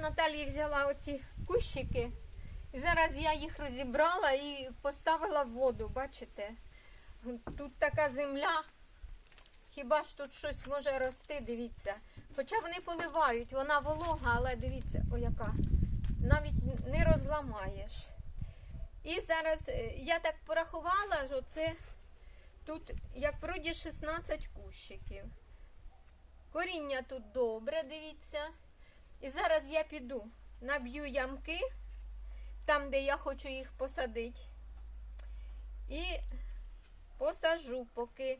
Наталії взяла оці кущики. І зараз я їх розібрала і поставила в воду, бачите? Тут така земля. Хіба ж тут щось може рости, дивіться. Хоча вони поливають, вона волога, але дивіться, о яка. Навіть не розламаєш. І зараз е, я так порахувала, що це тут як вроді 16 кущиків. Коріння тут добре, дивіться. І зараз я піду, наб'ю ямки, там, де я хочу їх посадити. І посажу, поки.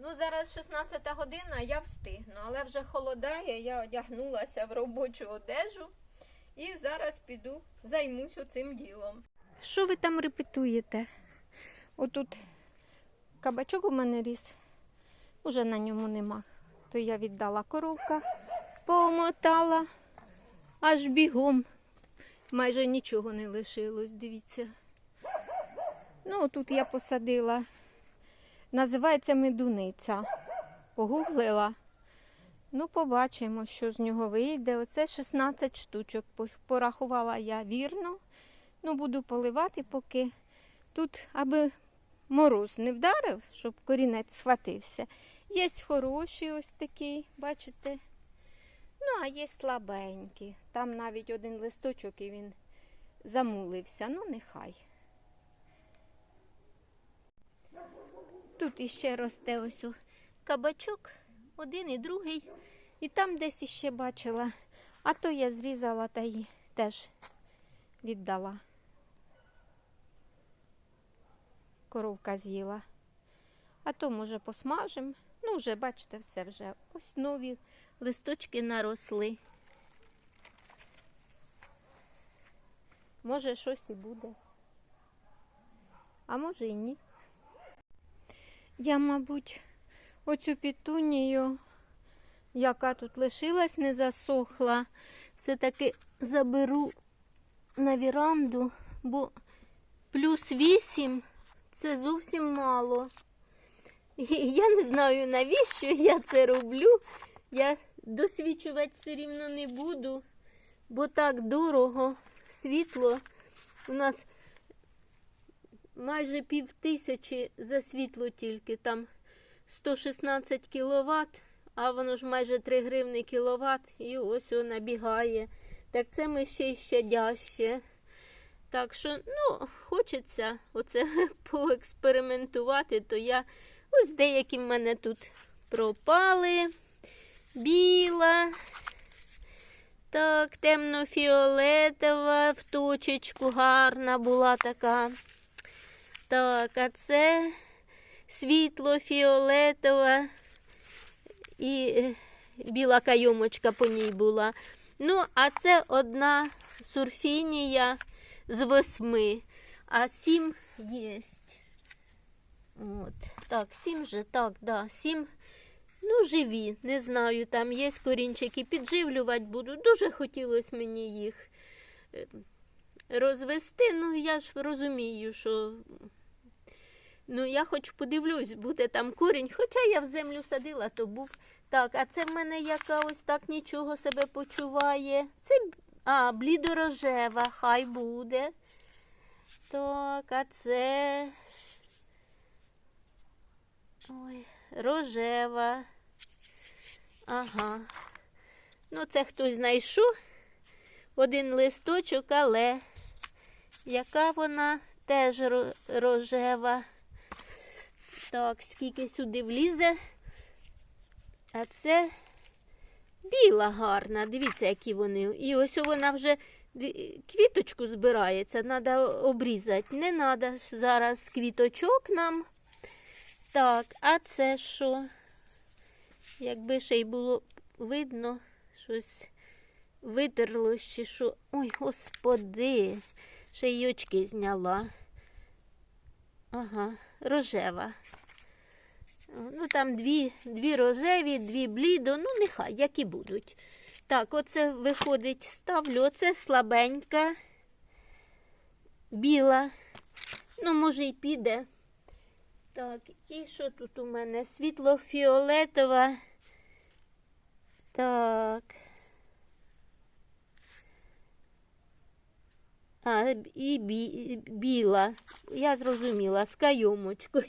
Ну, зараз 16 година, я встигну, але вже холодає, я одягнулася в робочу одежу і зараз піду займусь цим ділом. Що ви там репетуєте? Отут кабачок у мене ріс, уже на ньому нема. То я віддала коровка, помотала аж бігом. Майже нічого не лишилось, дивіться. Ну, тут я посадила. Називається медуниця. Погуглила. Ну, побачимо, що з нього вийде. Оце 16 штучок. Порахувала я вірно. Ну, буду поливати, поки тут, аби мороз не вдарив, щоб корінець схватився. Є хороші ось такі, бачите? Ну, а є слабенькі. Там навіть один листочок і він замулився. Ну, нехай. Тут іще росте ось у кабачок, один і другий. І там десь іще бачила. А то я зрізала та й теж віддала. Коровка з'їла. А то, може, посмажем. Ну, вже, бачите, все вже. Ось нові листочки наросли. Може, щось і буде. А може і ні. Я, мабуть, оцю пітунію, яка тут лишилась, не засохла, все-таки заберу на віранду, бо плюс 8 це зовсім мало. Я не знаю, навіщо я це роблю. Я досвідчувати все рівно не буду, бо так дорого, світло. У нас майже пів тисячі за світло тільки, там 116 кВт, а воно ж майже 3 гривни кіловат, і ось воно набігає. Так це ми ще й щадяще. Так що, ну, хочеться оце поекспериментувати, то я ось деякі в мене тут пропали. Біла. Так, темно-фіолетова, в точечку гарна була така. Так, а це світло-фіолетова і е, біла кайомочка по ній була. Ну, а це одна сурфінія з восьми, а сім є. От. Так, сім же, так, да, сім. Ну, живі, не знаю, там є корінчики, підживлювати буду. Дуже хотілося мені їх е, розвести. Ну, я ж розумію, що ну, я хоч подивлюсь, буде там корінь. Хоча я в землю садила, то був. Так, а це в мене яка ось так нічого себе почуває. Це а, блідорожева, хай буде. Так, а це. Ой, рожева. Ага. Ну, це хтось знайшов один листочок, але яка вона теж рожева. Так, скільки сюди влізе. А це біла гарна. Дивіться, які вони. І ось вона вже квіточку збирається, треба обрізати. Не треба зараз квіточок нам. Так, а це що? Якби ще й було видно, щось витерлось чи що. Ой, господи, ще й очки зняла. Ага, рожева. Ну, там дві, дві рожеві, дві блідо, ну нехай, які будуть. Так, оце виходить, ставлю, оце слабенька, біла. Ну, може, й піде. Так, і що тут у мене? Світло-фіолетова. Так. А, і бі, біла. Я зрозуміла, з кайомочкою.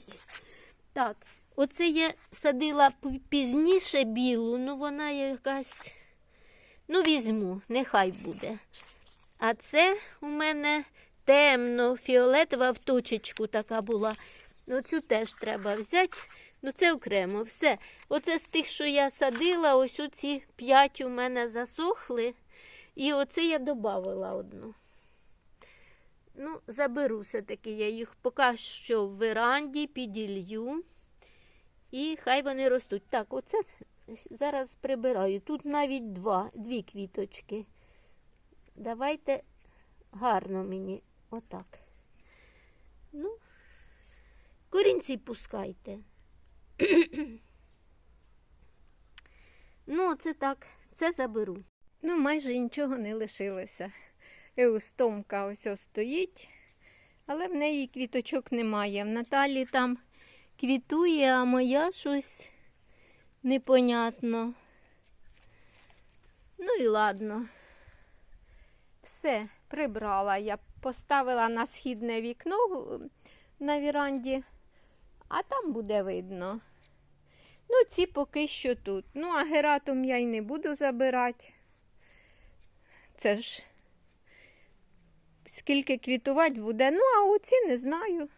Так, оце я садила пізніше білу, ну вона якась. Ну, візьму, нехай буде. А це у мене темно, фіолетова в точечку така була. Ну, цю теж треба взяти. Ну, це окремо. Все. Оце з тих, що я садила, ось оці п'ять у мене засохли. І оце я додавала одну. Ну, заберу все-таки я їх поки що в веранді піділью. І хай вони ростуть. Так, оце зараз прибираю. Тут навіть два, дві квіточки. Давайте гарно мені отак. Ну, корінці пускайте. ну, це так, це заберу. Ну, майже нічого не лишилося. Еустомка ось ось стоїть, але в неї квіточок немає. В Наталі там квітує, а моя щось непонятно. Ну і ладно. Все, прибрала. Я поставила на східне вікно на віранді, а там буде видно. Ну, ці поки що тут. Ну, а гератум я й не буду забирати. Це ж скільки квітувати буде. Ну, а оці не знаю.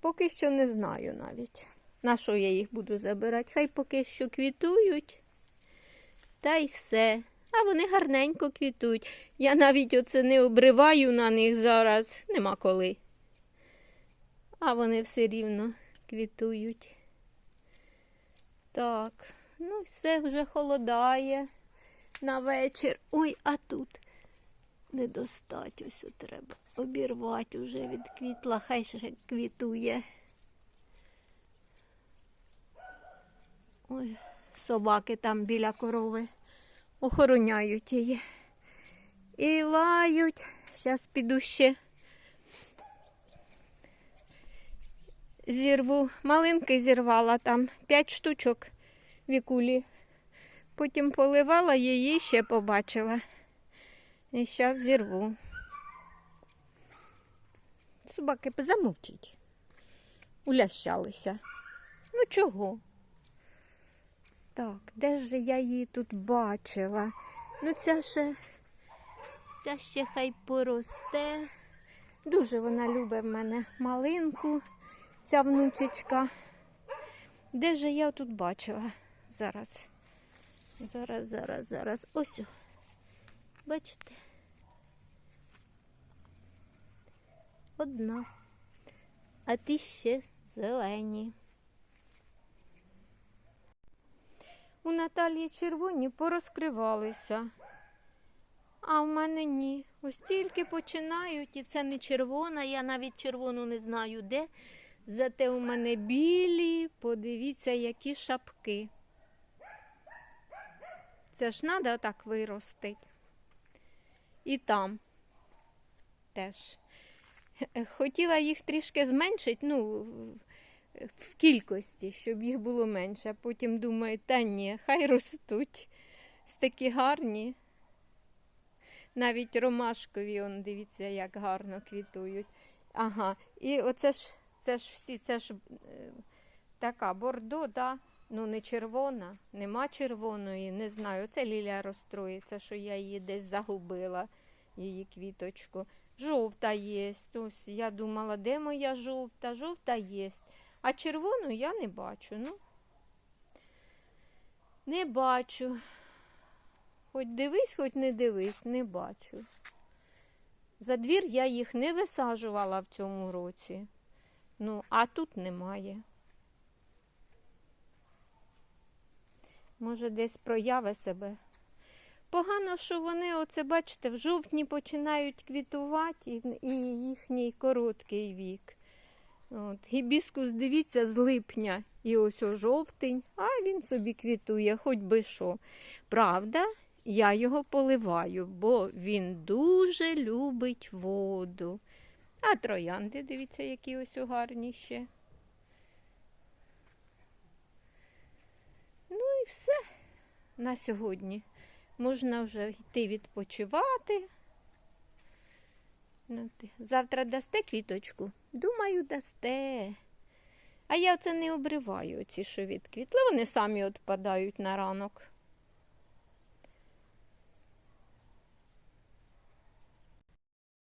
Поки що не знаю навіть. На що я їх буду забирати? Хай поки що квітують. Та й все. А вони гарненько квітують. Я навіть оце не обриваю на них зараз. Нема коли. А вони все рівно квітують. Так, ну все вже холодає на вечір. Ой, а тут не достать ось треба. Обірвати вже від квітла, хай ще квітує. Ой, собаки там біля корови охороняють її. І лають. Зараз піду ще зірву. Малинки зірвала там п'ять штучок вікулі. Потім поливала її ще побачила. І зараз зірву. Собаки замовчіть. Улящалися. Ну чого? Так, де ж я її тут бачила? Ну, ця ще, ця ще хай поросте. Дуже вона любить в мене малинку, ця внучечка. Де ж я тут бачила? Зараз. Зараз, зараз, зараз. Ось. Бачите? Одна. А ті ще зелені. У Наталії червоні порозкривалися. А в мене ні. Ось тільки починають, і це не червона, я навіть червону не знаю де. Зате у мене білі, подивіться, які шапки. Це ж треба отак виростити. І там теж. Хотіла їх трішки зменшити, ну, в кількості, щоб їх було менше. А потім думаю, та ні, хай ростуть. З такі гарні. Навіть ромашкові, он, дивіться, як гарно квітують. Ага, і оце ж, це ж всі, це ж е, така бордо, да? ну не червона, нема червоної, не знаю. Це Ліля розстроїться, що я її десь загубила, її квіточку. Жовта є. Ось я думала, де моя жовта? Жовта є. А червону я не бачу. Ну, не бачу. Хоч дивись, хоч не дивись, не бачу. За двір я їх не висаджувала в цьому році. Ну, а тут немає. Може, десь прояви себе. Погано, що вони, оце, бачите, в жовтні починають квітувати і, їхній короткий вік. От. Гібіскус, дивіться, з липня і ось о жовтень, а він собі квітує, хоч би що. Правда, я його поливаю, бо він дуже любить воду. А троянди, дивіться, які ось о гарні ще. Ну і все на сьогодні. Можна вже йти відпочивати. Ну. Завтра дасте квіточку? Думаю, дасте. А я оце не обриваю, ці, що відквітли. Вони самі відпадають на ранок.